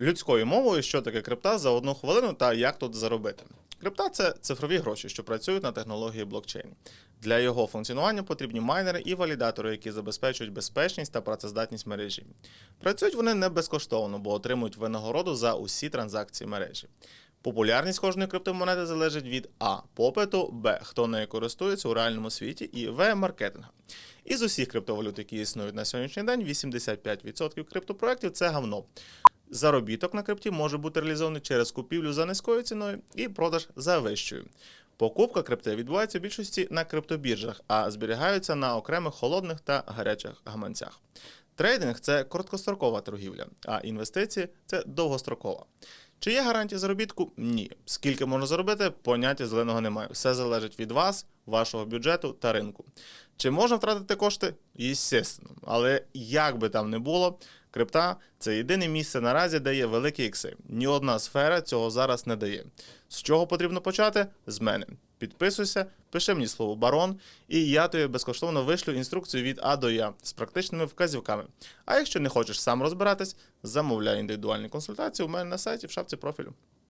Людською мовою, що таке крипта за одну хвилину та як тут заробити. Крипта це цифрові гроші, що працюють на технології блокчейн. Для його функціонування потрібні майнери і валідатори, які забезпечують безпечність та працездатність мережі. Працюють вони не безкоштовно, бо отримують винагороду за усі транзакції мережі. Популярність кожної криптомонети залежить від А. Попиту, Б. Хто нею користується у реальному світі, і В. Маркетинга. Із усіх криптовалют, які існують на сьогоднішній день, 85% криптопроєктів це гавно. Заробіток на крипті може бути реалізований через купівлю за низькою ціною і продаж за вищою. Покупка крипти відбувається в більшості на криптобіржах, а зберігаються на окремих холодних та гарячих гаманцях. Трейдинг це короткострокова торгівля, а інвестиції це довгострокова. Чи є гарантія заробітку? Ні. Скільки можна заробити, поняття зеленого немає. Все залежить від вас, вашого бюджету та ринку. Чи можна втратити кошти? Єстественно. Але як би там не було, крипта це єдине місце наразі, де є великі ікси. Ні одна сфера цього зараз не дає. З чого потрібно почати? З мене. Підписуйся, пиши мені слово барон, і я тобі безкоштовно вишлю інструкцію від А до Я з практичними вказівками. А якщо не хочеш сам розбиратись, замовляй індивідуальні консультації у мене на сайті в шапці профілю.